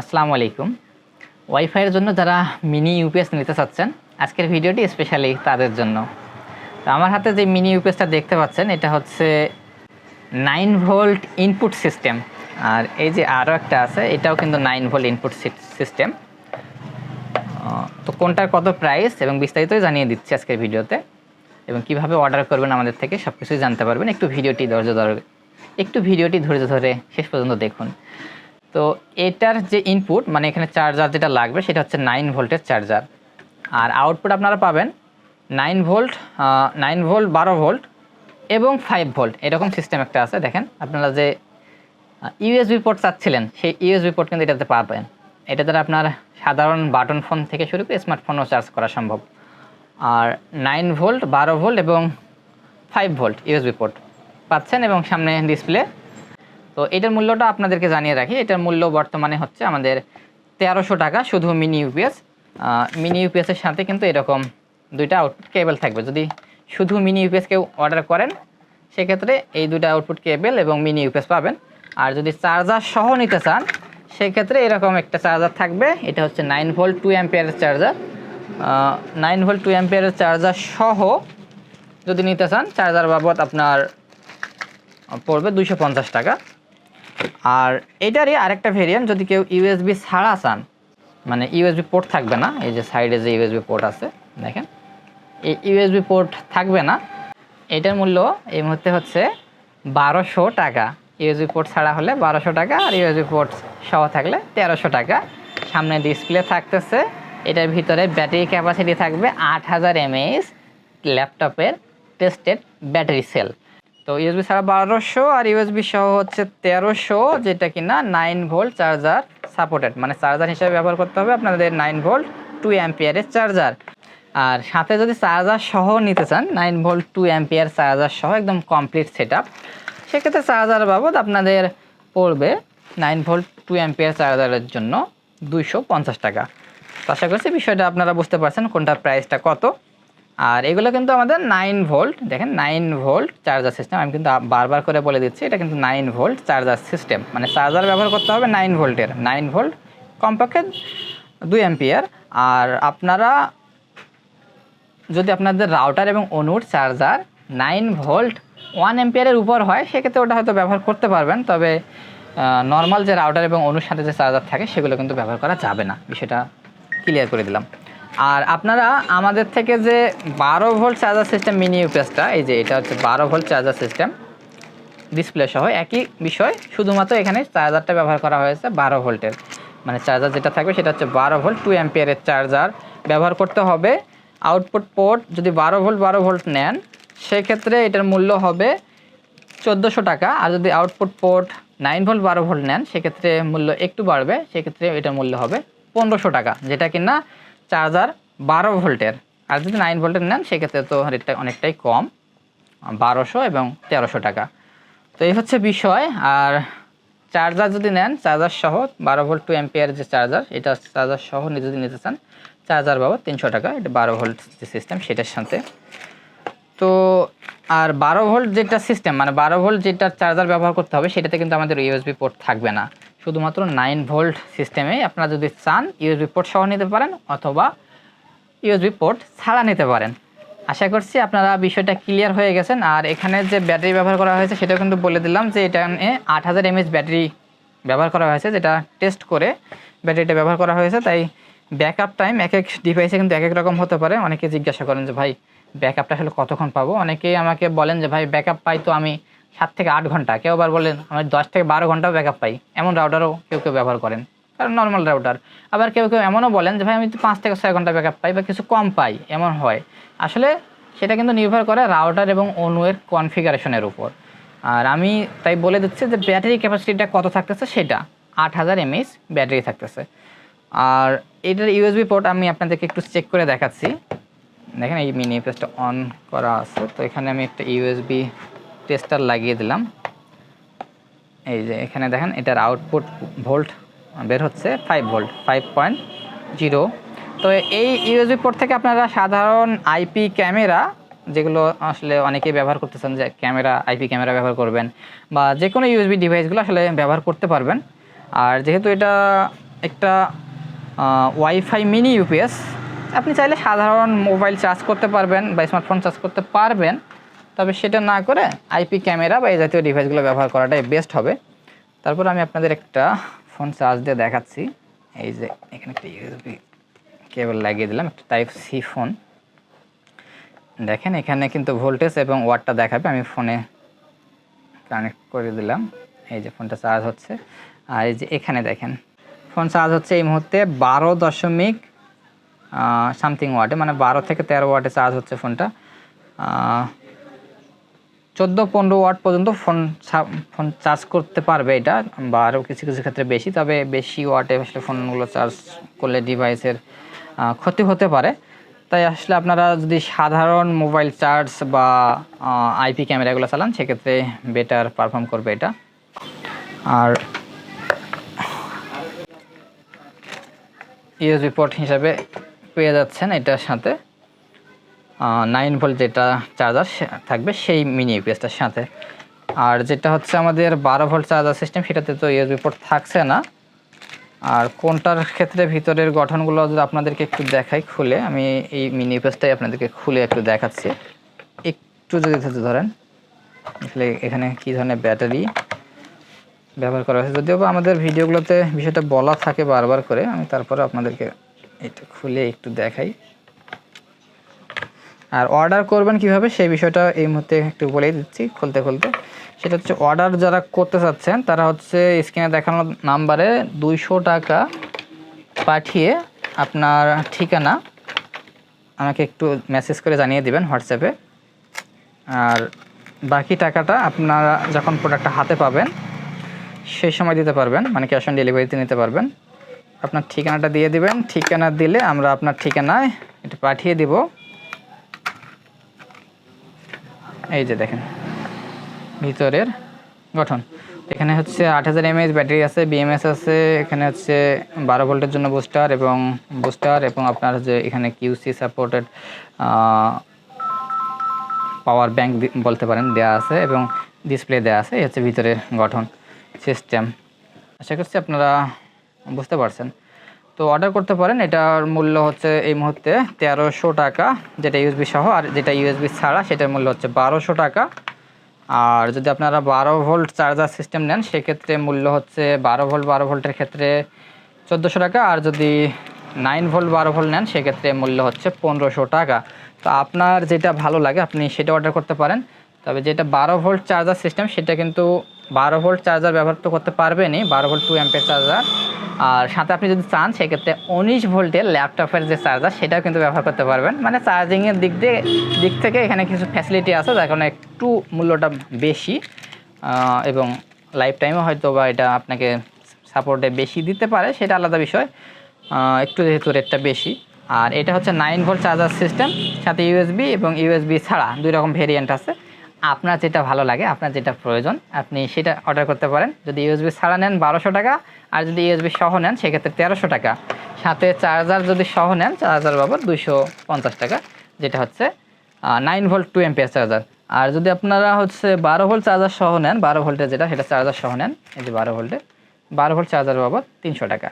আসসালামু আলাইকুম। ওয়াইফাইয়ের জন্য যারা মিনি ইউপিএস নিতে চাচ্ছেন, আজকের ভিডিওটি স্পেশালি তাদের জন্য। তো আমার হাতে যে মিনি ইউপিএসটা দেখতে পাচ্ছেন, এটা হচ্ছে নাইন ভোল্ট ইনপুট সিস্টেম আর এই যে আরও একটা আছে, এটাও কিন্তু নাইন ভোল্ট ইনপুট সিস্টেম তো কোনটার কত প্রাইস এবং বিস্তারিতই জানিয়ে দিচ্ছি আজকের ভিডিওতে। এবং কীভাবে অর্ডার করবেন আমাদের থেকে সব কিছুই জানতে পারবেন। একটু ভিডিওটি ধৈর্য ধরে একটু ভিডিওটি ধৈর্য ধরে শেষ পর্যন্ত দেখুন। তো এটার যে ইনপুট মানে এখানে চার্জার যেটা লাগবে, সেটা হচ্ছে নাইন ভোল্টের চার্জার আর আউটপুট আপনারা পাবেন নাইন ভোল্ট নাইন ভোল্ট বারো ভোল্ট এবং ফাইভ ভোল্ট এরকম সিস্টেম একটা আছে, দেখেন। আপনারা যে ইউএসবি পোর্ট চাচ্ছিলেন, সেই ইউএসবি পোর্ট কিন্তু এটাতে পাবেন। এটা দ্বারা আপনার সাধারণ বাটন ফোন থেকে শুরু করে স্মার্টফোনও চার্জ করা সম্ভব। আর নাইন ভোল্ট বারো ভোল্ট এবং ফাইভ ভোল্ট ইউএসবি পোর্ট পাচ্ছেন এবং সামনে ডিসপ্লে তো এটার মূল্যটা আপনাদেরকে জানিয়ে রাখি। এটার মূল্য বর্তমানে হচ্ছে আমাদের তেরোশো টাকা, শুধু মিনি ইউপিএস মিনি ইউপিএসের সাথে কিন্তু এরকম দুইটা আউটপুট কেবল থাকবে। যদি শুধু মিনি ইউপিএস কেউ অর্ডার করেন, সেক্ষেত্রে এই দুইটা আউটপুট কেবল এবং মিনি ইউপিএস পাবেন। আর যদি চার্জার সহ নিতে চান, সেক্ষেত্রে এরকম একটা চার্জার থাকবে। এটা হচ্ছে নাইন ভোল্ট টু অ্যাম্পিয়ারের চার্জার নাইন ভোল্ট টু অ্যাম্পিয়ারের চার্জার সহ যদি নিতে চান চার্জার বাবদ আপনার পড়বে দুশো টাকা। আর এটারই আরেকটা ভেরিয়েন্ট যদি কেউ ইউএসবি ছাড়া চান মানে ইউএসবি পোর্ট থাকবে না, এই যে সাইডে যে ইউএসবি পোর্ট আছে, দেখেন, এই ইউএসবি পোর্ট থাকবে না, এটার মূল্য এই মুহূর্তে হচ্ছে বারোশো টাকা। ইউএসবি পোর্ট ছাড়া হলে বারোশো টাকা, আর ইউএসবি পোর্ট সহ থাকলে তেরোশো টাকা। সামনে ডিসপ্লে থাকতেছে, এটার ভিতরে ব্যাটারি ক্যাপাসিটি থাকবে আট হাজার এমএএস ল্যাপটপের টেস্টেড ব্যাটারি সেল তো ইউএসবি ছাড়া বারোশো আর ইউএসবি সহ হচ্ছে তেরোশো, যেটা কিনা নাইন ভোল্ট চার্জার সাপোর্টেড মানে চার্জার হিসেবে ব্যবহার করতে হবে আপনাদের নাইন ভোল্ট টু অ্যাম্পিয়ারের চার্জার আর সাথে যদি চার্জার সহ নিতে চান nine volt two ampere charger সহ একদম কমপ্লিট সেট আপ সেক্ষেত্রে চার্জার বাবদ আপনাদের পড়বে নাইন ভোল্ট টু অ্যাম্পিয়ার চার্জারের জন্য দুইশো পঞ্চাশ টাকা। আশা করছি বিষয়টা আপনারা বুঝতে পারছেন, কোনটার প্রাইসটা কত। আর এগুলো কিন্তু আমাদের নাইন ভোল্ট দেখেন নাইন ভোল্ট চার্জার সিস্টেম আমি কিন্তু বারবার করে বলে দিচ্ছি, এটা কিন্তু নাইন ভোল্ট চার্জার সিস্টেম মানে চার্জার ব্যবহার করতে হবে নাইন ভোল্টের নাইন ভোল্ট কমপক্ষে দুই অ্যাম্পিয়ার আর আপনারা যদি আপনাদের রাউটার এবং অনুর চার্জার নাইন ভোল্ট ওয়ান এম্পিয়ারের উপর হয়, সেক্ষেত্রে ওটা হয়তো ব্যবহার করতে পারবেন, তবে নর্মাল যে রাউটার এবং অনুর সাথে যে চার্জার থাকে, সেগুলো কিন্তু ব্যবহার করা যাবে না। বিষয়টা ক্লিয়ার করে দিলাম। আর আপনারা আমাদের থেকে যে বারো ভোল্ট চার্জার সিস্টেম, মিনি ইউপিএসটা, এই যে এটা হচ্ছে বারো ভোল্ট চার্জার সিস্টেম ডিসপ্লে সহ, একই বিষয়, শুধুমাত্র এখানে চার্জারটা ব্যবহার করা হয়েছে বারো ভোল্টের। মানে চার্জার যেটা থাকবে সেটা হচ্ছে বারো ভোল্ট টু অ্যাম্পিয়ারের চার্জার ব্যবহার করতে হবে। আউটপুট পোর্ট যদি বারো ভোল্ট বারো ভোল্ট নেন, সেক্ষেত্রে এটার মূল্য হবে চোদ্দোশো টাকা। আর যদি আউটপুট পোর্ট নাইন ভোল্ট, বারো ভোল্ট নেন, সেক্ষেত্রে মূল্য একটু বাড়বে, সেক্ষেত্রে এটার মূল্য হবে পনেরোশো টাকা, যেটা কিনা চার্জার বারো ভোল্টের। আর যদি নাইন ভোল্টের নেন, সেক্ষেত্রে তো রেটটা অনেকটাই কম, বারোশো এবং তেরোশো টাকা। তো এই হচ্ছে বিষয়। আর চার্জার যদি নেন, চার্জার সহ বারো ভোল্ট টু এম্পিয়ার যে চার্জার, এটা চার্জার সহ যদি নিতে চান, চার্জার বাবদ তিনশো টাকা। এটা বারো ভোল্ট যে সিস্টেম সেটার সাথে। তো আর বারো ভোল্ট যেটা সিস্টেম মানে বারো ভোল্ট যেটা চার্জার ব্যবহার করতে হবে, সেটাতে কিন্তু আমাদের ইউএসবি পোর্ট থাকবে না। শুধুমাত্র নাইন ভোল্ট সিস্টেমে আপনারা যদি চান ইউএসবি পোর্ট সহ নিতে পারেন অথবা ইউএসবি পোর্ট ছাড়া নিতে পারেন। আশা করছি আপনারা বিষয়টা ক্লিয়ার হয়ে গেছেন। আর এখানে যে ব্যাটারি ব্যবহার করা হয়েছে, সেটাও কিন্তু বলে দিলাম যে এটা আট হাজার এমএচ ব্যাটারি ব্যবহার করা হয়েছে, যেটা টেস্ট করে ব্যাটারিটা ব্যবহার করা হয়েছে। তাই ব্যাকআপ টাইম এক এক ডিভাইসে কিন্তু এক এক রকম হতে পারে। অনেকে জিজ্ঞাসা করেন যে, ভাই ব্যাকআপটা আসলে কতক্ষণ পাবো? অনেকেই আমাকে বলেন যে, ভাই ব্যাকআপ পাই তো আমি সাত থেকে আট ঘণ্টা। কেউ আবার বলেন, আমি দশ থেকে বারো ঘন্টাও ব্যাকআপ পাই। এমন রাউটারও কেউ কেউ ব্যবহার করেন। কারণ নর্মাল রাউটার আবার কেউ কেউ এমনও বলেন যে, ভাই, আমি পাঁচ থেকে ছয় ঘণ্টা ব্যাকআপ পাই বা কিছু কম পাই। এমন হয়। আসলে সেটা কিন্তু নির্ভর করে রাউটার এবং অনুয়ের কনফিগারেশনের উপর। আর আমি তাই বলে দিচ্ছি যে ব্যাটারি ক্যাপাসিটিটা কত থাকতেছে সেটা। আট হাজার এমএইচ ব্যাটারি থাকতেছে। আর এটার ইউএসবি পোর্ট আমি আপনাদেরকে একটু চেক করে দেখাচ্ছি। দেখেন, এই মিনি পেজটা অন করা আছে। তো এখানে আমি একটা ইউএসবি টেস্টার লাগিয়ে দিলাম। এই যে এখানে দেখেন এটার আউটপুট ভোল্ট বের হচ্ছে five volt five point zero তো এই ইউএসবি পোর্ট থেকে আপনারা সাধারণ আইপি ক্যামেরা, যেগুলো আসলে অনেকেই ব্যবহার করতেছেন যে ক্যামেরা আইপি ক্যামেরা ব্যবহার করবেন বা যে কোনো ইউএসবি ডিভাইসগুলো আসলে ব্যবহার করতে পারবেন। আর যেহেতু এটা একটা ওয়াইফাই মিনি ইউপিএস আপনি চাইলে সাধারণ মোবাইল চার্জ করতে পারবেন বা স্মার্টফোন চার্জ করতে পারবেন। তবে সেটা না করে আইপি ক্যামেরা বা এই জাতীয় ডিভাইসগুলো ব্যবহার করাটাই বেস্ট হবে। তারপর আমি আপনাদের একটা ফোন চার্জ দিয়ে দেখাচ্ছি। এই যে এখানে একটা ইউএসবি কেবল লাগিয়ে দিলাম, একটা টাইপ সি ফোন দেখেন এখানে কিন্তু ভোল্টেজ এবং ওয়াটটা দেখাবে, আমি ফোনে কানেক্ট করে দিলাম। এই যে ফোনটা চার্জ হচ্ছে। আর এই যে এখানে দেখেন ফোন চার্জ হচ্ছে এই মুহূর্তে বারো দশমিক সামথিং ওয়াটে মানে বারো থেকে তেরো ওয়াটে চার্জ হচ্ছে ফোনটা চোদ্দ পনেরো ওয়াট পর্যন্ত ফোন ফোন চার্জ করতে পারবে এটা, বা আরও কিছু কিছু ক্ষেত্রে বেশি, তবে বেশি ওয়াটে আসলে ফোনগুলো চার্জ করলে ডিভাইসের ক্ষতি হতে পারে। তাই আসলে আপনারা যদি সাধারণ মোবাইল চার্জ বা আইপি ক্যামেরাগুলো চালান, সেক্ষেত্রে বেটার পারফর্ম করবে এটা। আর ইউএসবি পোর্ট হিসাবে পেয়ে যাচ্ছেন এটার সাথে। নাইন ভোল্ট যেটা চার্জার থাকবে সেই মিনি ইউপিএসটার সাথে। আর যেটা হচ্ছে আমাদের বারো ভোল্ট চার্জার সিস্টেম সেটাতে তো ইউএসবি পোর্ট থাকছে না। আর কোনটার ক্ষেত্রে ভিতরের গঠনগুলো যদি আপনাদেরকে একটু দেখাই খুলে, আমি এই মিনি ইউপিএসটাই আপনাদেরকে খুলে একটু দেখাচ্ছি। একটু যদি ধরেন আসলে এখানে কী ধরনের ব্যাটারি ব্যবহার করা হয়েছে। যদিও বা আমাদের ভিডিওগুলোতে বিষয়টা বলা থাকে বারবার করে, আমি তারপরে আপনাদেরকে এটা খুলে একটু দেখাই। আর অর্ডার করবেন কীভাবে, সেই বিষয়টা এই মুহূর্তে একটু বলেই দিচ্ছি খুলতে খুলতে। সেটা হচ্ছে অর্ডার যারা করতে চাচ্ছেন, তারা হচ্ছে স্ক্রিনে দেখানো নাম্বারে দুইশো টাকা পাঠিয়ে আপনার ঠিকানা আমাকে একটু মেসেজ করে জানিয়ে দিবেন হোয়াটসঅ্যাপে আর বাকি টাকাটা আপনারা যখন প্রোডাক্টটা হাতে পাবেন, সেই সময় দিতে পারবেন মানে ক্যাশ অন ডেলিভারিতে নিতে পারবেন। আপনার ঠিকানাটা দিয়ে দিবেন, ঠিকানা দিলে আমরা আপনার ঠিকানায় এটা পাঠিয়ে দিব। এই যে দেখেন, ভিতরের গঠন। এখানে হচ্ছে আট হাজার এমএএইচ ব্যাটারি আছে বিএমএস আছে, এখানে হচ্ছে বারো ভোল্টের জন্য বুস্টার এবং বুস্টার এবং আপনার যে এখানে কিউসি সাপোর্টেড পাওয়ার ব্যাংক বলতে পারেন দেওয়া আছে এবং ডিসপ্লে দেওয়া আছে, এই হচ্ছে ভিতরের গঠন সিস্টেম আশা করছি আপনারা বুঝতে পারছেন। তো অর্ডার করতে পারেন। এটার মূল্য হচ্ছে এই মুহূর্তে তেরোশো টাকা, যেটা ইউএসবি সহ, আর যেটা ইউএসবি ছাড়া, সেটার মূল্য হচ্ছে বারোশো টাকা। আর যদি আপনারা বারো ভোল্ট চার্জার সিস্টেম নেন, সেক্ষেত্রে মূল্য হচ্ছে বারো ভোল্ট বারো ভোল্টের ক্ষেত্রে চোদ্দোশো টাকা। আর যদি নাইন ভোল্ট বারো ভোল্ট নেন, সেক্ষেত্রে মূল্য হচ্ছে পনেরোশো টাকা। তো আপনার যেটা ভালো লাগে, আপনি সেটা অর্ডার করতে পারেন। তবে যেটা বারো ভোল্ট চার্জার সিস্টেম সেটা কিন্তু বারো ভোল্ট চার্জার ব্যবহার তো করতে পারবেনই, বারো ভোল্ট টু অ্যাম্পের চার্জার। আর সাথে আপনি যদি চান, সেক্ষেত্রে উনিশ ভোল্টের ল্যাপটপের যে চার্জার, সেটাও কিন্তু ব্যবহার করতে পারবেন। মানে চার্জিংয়ের দিক দিয়ে, দিক থেকে এখানে কিছু ফ্যাসিলিটি আছে, যার কারণে একটু মূল্যটা বেশি এবং লাইফ টাইমও হয়তো বা এটা আপনাকে সাপোর্টে বেশি দিতে পারে, সেটা আলাদা বিষয়। একটু যেহেতু রেটটা বেশি। আর এটা হচ্ছে নাইন ভোল্ট চার্জার সিস্টেম সাথে ইউএসবি এবং ইউএসবি ছাড়া দুই রকম ভেরিয়েন্ট আছে। আপনার যেটা ভালো লাগে, আপনার যেটা প্রয়োজন, আপনি সেটা অর্ডার করতে পারেন। যদি ইউএসবি ছাড়া নেন বারোশো টাকা, আর যদি ইউএসবি সহ নেন সেক্ষেত্রে তেরোশো টাকা। সাথে চার্জার যদি সহ নেন চার্জার বাবদ দুইশো পঞ্চাশ টাকা, যেটা হচ্ছে nine volt two amps charger আর যদি আপনারা হচ্ছে বারো ভোল্ট চার্জার সহ নেন, বারো ভোল্টে যেটা, সেটা চার্জার সহ নেন, এই যে বারো ভোল্টে বারো ভোল্ট চার্জার বাবদ তিনশো টাকা।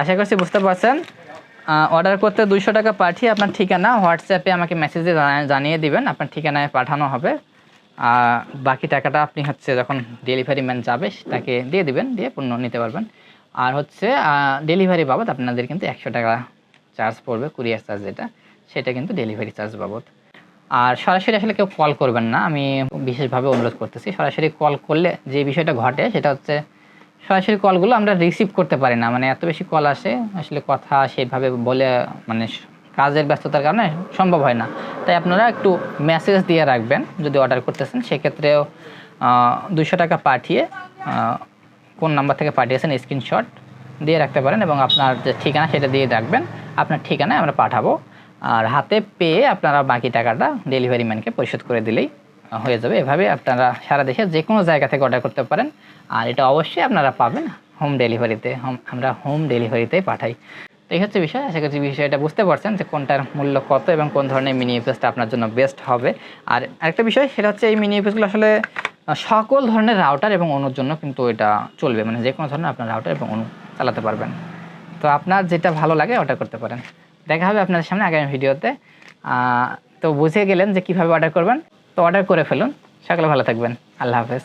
আশা করছি বুঝতে পারছেন। অর্ডার করতে দুইশো টাকা পাঠিয়ে আপনার ঠিকানা হোয়াটসঅ্যাপে আমাকে মেসেজে জানিয়ে দিবেন, আপনার ঠিকানায় পাঠানো হবে। বাকি টাকাটা আপনি হচ্ছে যখন ডেলিভারি ম্যান যাবে, তাকে দিয়ে দিবেন, দিয়ে পণ্য নিতে পারবেন। আর হচ্ছে ডেলিভারি বাবদ আপনাদের কিন্তু একশো টাকা চার্জ পড়বে কুরিয়ার চার্জ যেটা, সেটা কিন্তু ডেলিভারি চার্জ বাবদ। আর সরাসরি আসলে কেউ কল করবেন না, আমি বিশেষভাবে অনুরোধ করতেছি, সরাসরি কল করলে যে বিষয়টা ঘটে, সেটা হচ্ছে সরাসরি কলগুলো আমরা রিসিভ করতে পারি না মানে এত বেশি কল আসে, আসলে কথা সেভাবে বলে মানে কাজের ব্যস্ততার কারণে সম্ভব হয় না। তাই আপনারা একটু মেসেজ দিয়ে রাখবেন, যদি অর্ডার করতেছেন, সেক্ষেত্রেও দুশো টাকা পাঠিয়ে কোন নাম্বার থেকে পাঠিয়েছেন স্ক্রিনশট দিয়ে রাখতে পারেন এবং আপনার যে ঠিকানা সেটা দিয়ে রাখবেন। আপনার ঠিকানায় আমরা পাঠাবো। আর হাতে পেয়ে আপনারা বাকি টাকাটা ডেলিভারি ম্যানকে পরিশোধ করে দিলেই হয়ে যাবে। এভাবে আপনারা সারা দেশে যে কোনো জায়গা থেকে অর্ডার করতে পারেন। আর এটা অবশ্যই আপনারা পাবেন হোম ডেলিভারিতে হোম, আমরা হোম ডেলিভারিতেই পাঠাই। তো এই হচ্ছে বিষয়, আশা করছি বিষয়টা বুঝতে পারছেন যে কোনটার মূল্য কত এবং কোন ধরনের মিনি ইউপিএসটা আপনার জন্য বেস্ট হবে। আর আরেকটা বিষয়, সেটা হচ্ছে এই মিনি ইউপিএসগুলো আসলে সকল ধরনের রাউটার এবং অনুর জন্য কিন্তু এটা চলবে। মানে যে কোনো ধরনের আপনার রাউটার এবং অনু চালাতে পারবেন। তো আপনার যেটা ভালো লাগে অর্ডার করতে পারেন। দেখা হবে আপনাদের সামনে আগামী ভিডিওতে। তো বুঝে গেলেন যে কীভাবে অর্ডার করবেন। তো অর্ডার করে ফেলুন। সকালে ভালো থাকবেন। আল্লাহ হাফেজ।